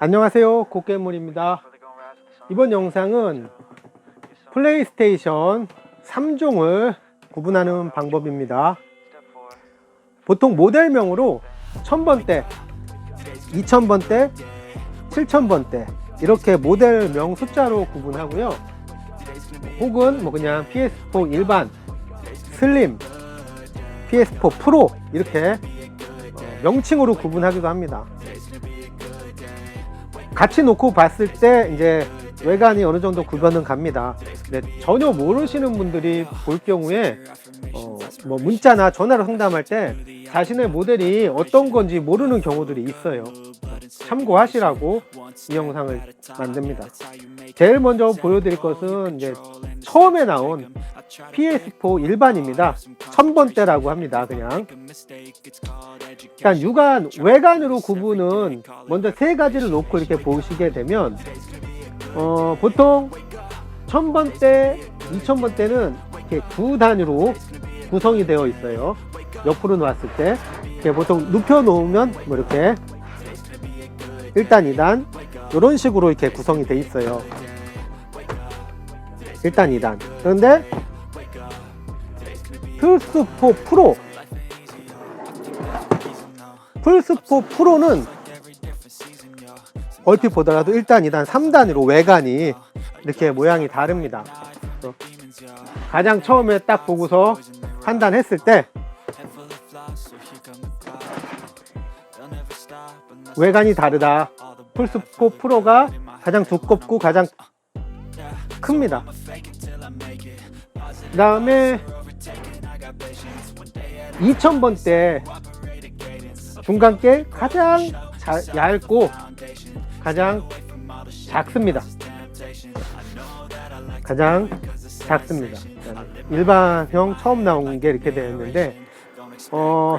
안녕하세요. 곡괴물입니다. 이번 영상은 플레이스테이션 3종을 구분하는 방법입니다. 보통 모델명으로 1000번대 2000번대 7000번대 이렇게 모델명 숫자로 구분하고요. 혹은 뭐 그냥 PS4 일반 슬림 PS4 프로 이렇게 어, 명칭으로 구분하기도 합니다 같이 놓고 봤을 때 이제 외관이 어느 정도 구별은 갑니다. 근데 전혀 모르시는 분들이 볼 경우에 어, 뭐 문자나 전화로 상담할 때 자신의 모델이 어떤 건지 모르는 경우들이 있어요. 참고하시라고 이 영상을 만듭니다. 제일 먼저 보여드릴 것은 이제 처음에 나온 PS4 일반입니다. 1000번대라고 합니다. 그냥. 일단 육안, 외관으로 구분은 먼저 세 가지를 놓고 이렇게 보시게 되면 어, 보통 1000번대, 2000번대는 이렇게 두 단위로 구성이 되어 있어요. 옆으로 놓았을 때 이렇게 보통 눕혀 놓으면 뭐 이렇게 1단, 2단 이런 식으로 이렇게 구성이 되어 있어요. 1단, 2단. 그런데 플스4 프로 플스4 프로는 얼핏 보더라도 1단, 2단, 3단으로 외관이 이렇게 모양이 다릅니다. 어, 가장 처음에 딱 보고서 판단했을 때 외관이 다르다. 플스4 프로가 가장 두껍고 가장 큽니다. 그 다음에 2000번대 중간께 가장 자- 얇고 가장 작습니다. 가장 작습니다. 일반형 처음 나온 게 이렇게 되었는데 어,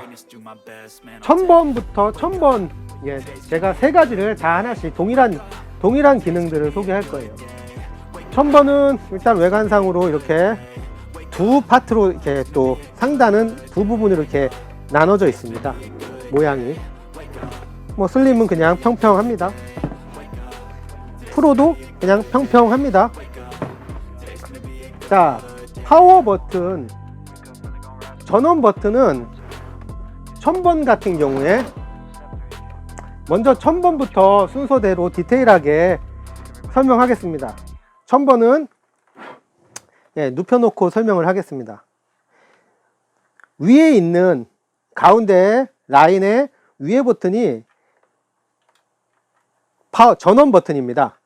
1000번부터 1000번 예, 제가 세 가지를 다 하나씩 동일한 동일한 기능들을 소개할 거예요. 1000번은 일단 외관상으로 이렇게 두 파트로 이렇게 또 상단은 두 부분으로 이렇게 나눠져 있습니다. 모양이. 뭐 슬림은 그냥 평평합니다. 프로도 그냥 평평합니다. 자, 파워 버튼, 전원 버튼은 1000번 같은 경우에 먼저 1000번부터 순서대로 디테일하게 설명하겠습니다. 1000번은 예, 눕혀놓고 설명을 하겠습니다. 위에 있는 가운데 라인의 위에 버튼이 파워 전원 버튼입니다.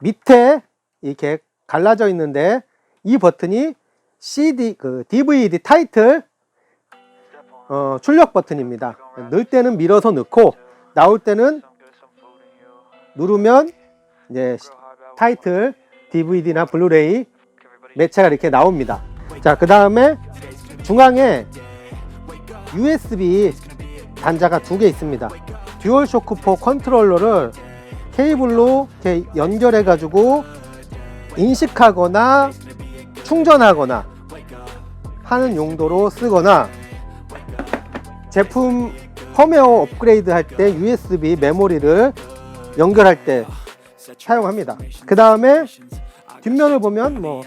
밑에 이렇게 갈라져 있는데 이 버튼이 CD 그 DVD 타이틀 어, 출력 버튼입니다. 넣을 때는 밀어서 넣고 나올 때는 누르면 이제 타이틀 DVD나 블루레이 매체가 이렇게 나옵니다. 자, 그 다음에 중앙에 USB 단자가 두 개 있습니다. 듀얼 쇼크 4 컨트롤러를 케이블로 이렇게 연결해 가지고 인식하거나 충전하거나 하는 용도로 쓰거나 제품 펌웨어 업그레이드 할 때 USB 메모리를 연결할 때 사용합니다. 그 다음에 뒷면을 보면 뭐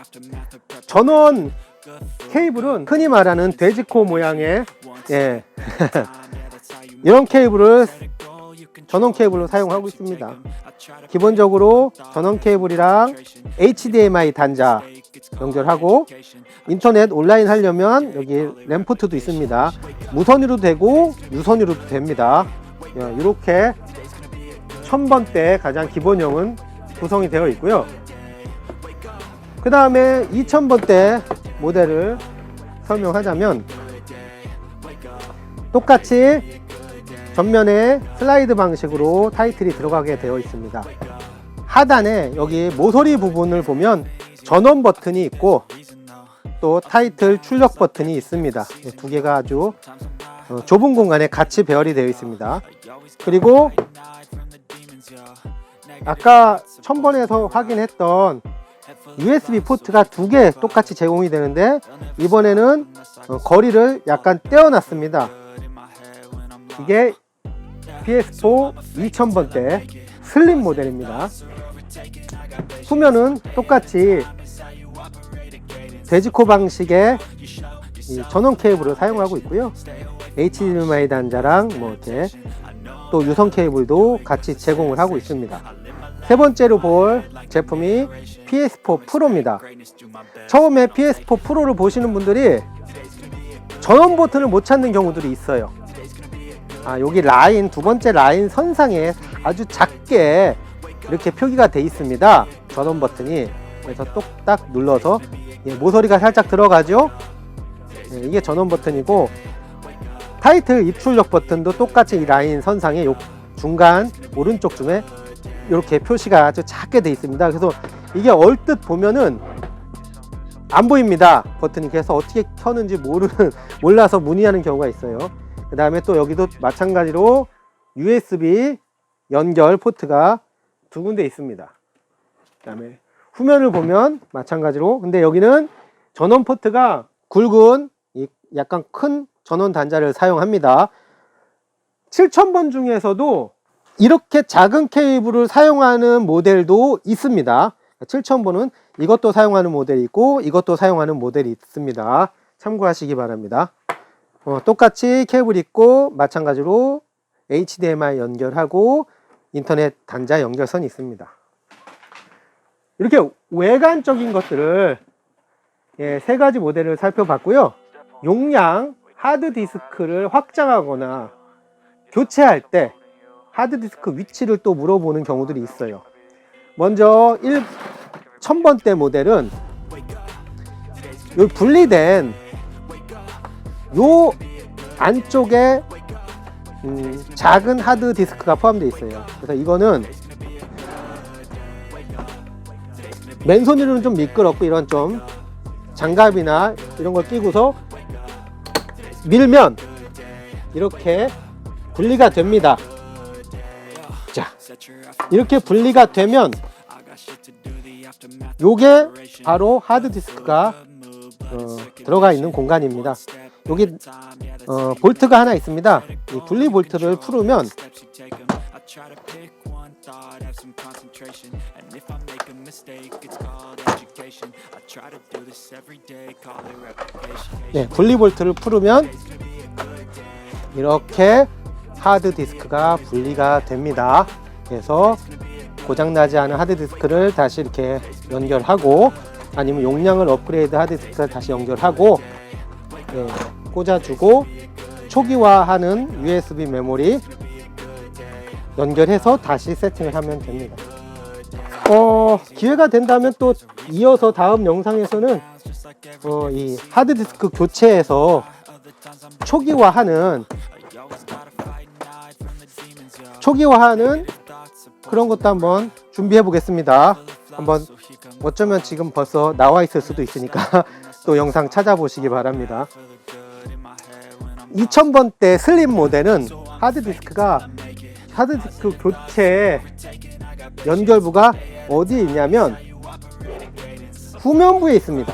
전원 케이블은 흔히 말하는 돼지코 모양의 예. 이런 케이블을 전원 케이블로 사용하고 있습니다. 기본적으로 전원 케이블이랑 HDMI 단자 연결하고 인터넷 온라인 하려면 여기 램포트도 있습니다. 무선으로도 되고 유선으로도 됩니다. 예, 이렇게 1000번대 가장 기본형은 구성이 되어 있고요. 그 다음에 2000번대 모델을 설명하자면 똑같이 전면에 슬라이드 방식으로 타이틀이 들어가게 되어 있습니다. 하단에 여기 모서리 부분을 보면 전원 버튼이 있고 또 타이틀 출력 버튼이 있습니다. 이두 개가 아주 어, 좁은 공간에 같이 배열이 되어 있습니다. 그리고 아까 1000번에서 확인했던 USB 포트가 두 개 똑같이 제공이 되는데 이번에는 어, 거리를 약간 떼어놨습니다. 이게 PS4 2000번대 슬림 모델입니다. 후면은 똑같이 돼지코 방식의 이 전원 케이블을 사용하고 있고요. HDMI 단자랑 뭐 이렇게 또 유선 케이블도 같이 제공을 하고 있습니다. 세 번째로 볼 제품이 PS4 프로입니다. 처음에 PS4 프로를 보시는 분들이 전원 버튼을 못 찾는 경우들이 있어요. 아, 여기 라인, 두 번째 라인 선상에 아주 작게 이렇게 표기가 돼 있습니다. 전원 버튼이. 그래서 똑딱 눌러서 예, 모서리가 살짝 들어가죠. 예, 이게 전원 버튼이고 타이틀 입출력 버튼도 똑같이 이 라인 선상에 요 중간 오른쪽 쯤에 이렇게 표시가 아주 작게 돼 있습니다. 그래서 이게 얼뜻 보면은 안 보입니다. 버튼이 그래서 어떻게 켜는지 모르는 몰라서 문의하는 경우가 있어요. 그 다음에 또 여기도 마찬가지로 USB 연결 포트가 두 군데 있습니다. 그 다음에 후면을 보면 마찬가지로 근데 여기는 전원 포트가 굵은 이 약간 큰 전원 단자를 사용합니다. 7000번 중에서도 이렇게 작은 케이블을 사용하는 모델도 있습니다. 7000번은 이것도 사용하는 모델이 있고 이것도 사용하는 모델이 있습니다. 참고하시기 바랍니다. 어, 똑같이 케이블 있고 마찬가지로 HDMI 연결하고 인터넷 단자 연결선이 있습니다. 이렇게 외관적인 것들을 예, 세 가지 모델을 살펴봤고요. 용량 하드 디스크를 확장하거나 교체할 때 하드 디스크 위치를 또 물어보는 경우들이 있어요. 먼저 1 1000번대 모델은 요 분리된 요 안쪽에 음, 작은 하드 디스크가 포함되어 있어요. 그래서 이거는 맨손으로는 좀 미끄럽고 이런 좀 장갑이나 이런 걸 끼고서 밀면 이렇게 분리가 됩니다. 자, 이렇게 분리가 되면 요게 바로 하드 디스크가 어, 들어가 있는 공간입니다. 여기 어, 볼트가 하나 있습니다. 이 분리 볼트를 풀으면 네, 분리 볼트를 풀으면 이렇게 하드 디스크가 분리가 됩니다. 그래서 고장나지 않은 하드 디스크를 다시 이렇게 연결하고 아니면 용량을 업그레이드 하드 디스크를 다시 연결하고 예, 꽂아주고 초기화하는 USB 메모리 연결해서 다시 세팅을 하면 됩니다. 어, 기회가 된다면 또 이어서 다음 영상에서는 어, 이 하드디스크 교체에서 초기화하는 초기화하는 그런 것도 한번 준비해 보겠습니다. 한번 어쩌면 지금 벌써 나와 있을 수도 있으니까 또 영상 찾아보시기 바랍니다. 2000번대 슬림 모델은 하드디스크가 하드디스크 교체 연결부가 어디에 있냐면 후면부에 있습니다.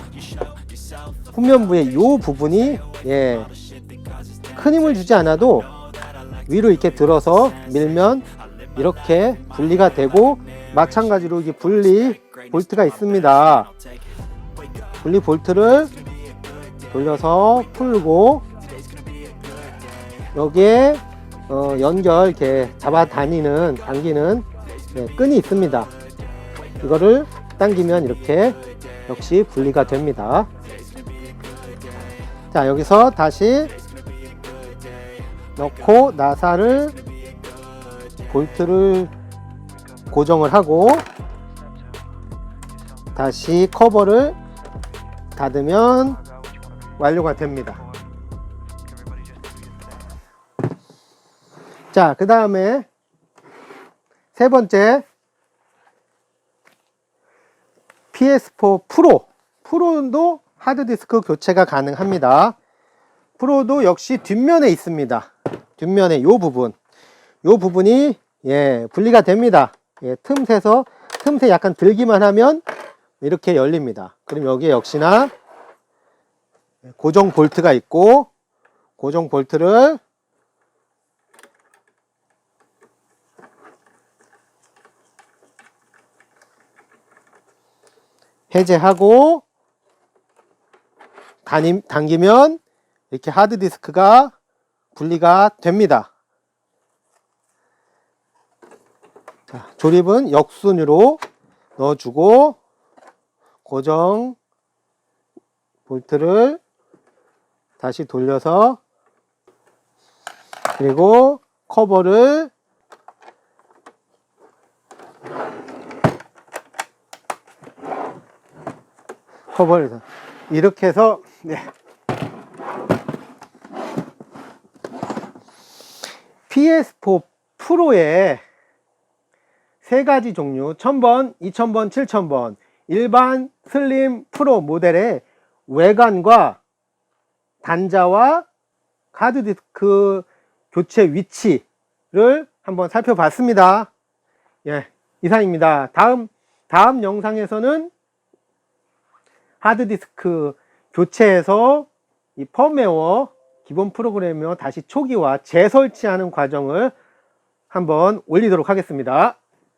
후면부의 이 부분이 예, 큰 힘을 주지 않아도 위로 이렇게 들어서 밀면 이렇게 분리가 되고 마찬가지로 이게 분리 볼트가 있습니다. 분리 볼트를 돌려서 풀고 여기에 어, 연결 이렇게 잡아 다니는 당기는 네, 끈이 있습니다. 이거를 당기면 이렇게 역시 분리가 됩니다. 자 여기서 다시 넣고 나사를 볼트를 고정을 하고 다시 커버를 닫으면 완료가 됩니다. 자, 그 다음에 세 번째 PS4 프로. 프로도 하드디스크 교체가 가능합니다. 프로도 역시 뒷면에 있습니다. 뒷면에 이 부분. 이 부분이 예, 분리가 됩니다. 예, 틈새서 틈새 약간 들기만 하면 이렇게 열립니다. 그럼 여기에 역시나 고정 볼트가 있고 고정 볼트를 해제하고 당기면 이렇게 하드디스크가 분리가 됩니다. 자, 조립은 역순으로 넣어주고 고정 볼트를 다시 돌려서 그리고 커버를 커버를 이렇게 해서 네. PS4 프로의 세 가지 종류 1000번, 2000번, 7000번 일반 슬림 프로 모델의 외관과 단자와 하드디스크 교체 위치를 한번 살펴봤습니다. 예, 이상입니다. 다음 다음 영상에서는 하드디스크 교체해서 이 펌웨어 기본 프로그램이며 다시 초기화 재설치하는 과정을 한번 올리도록 하겠습니다.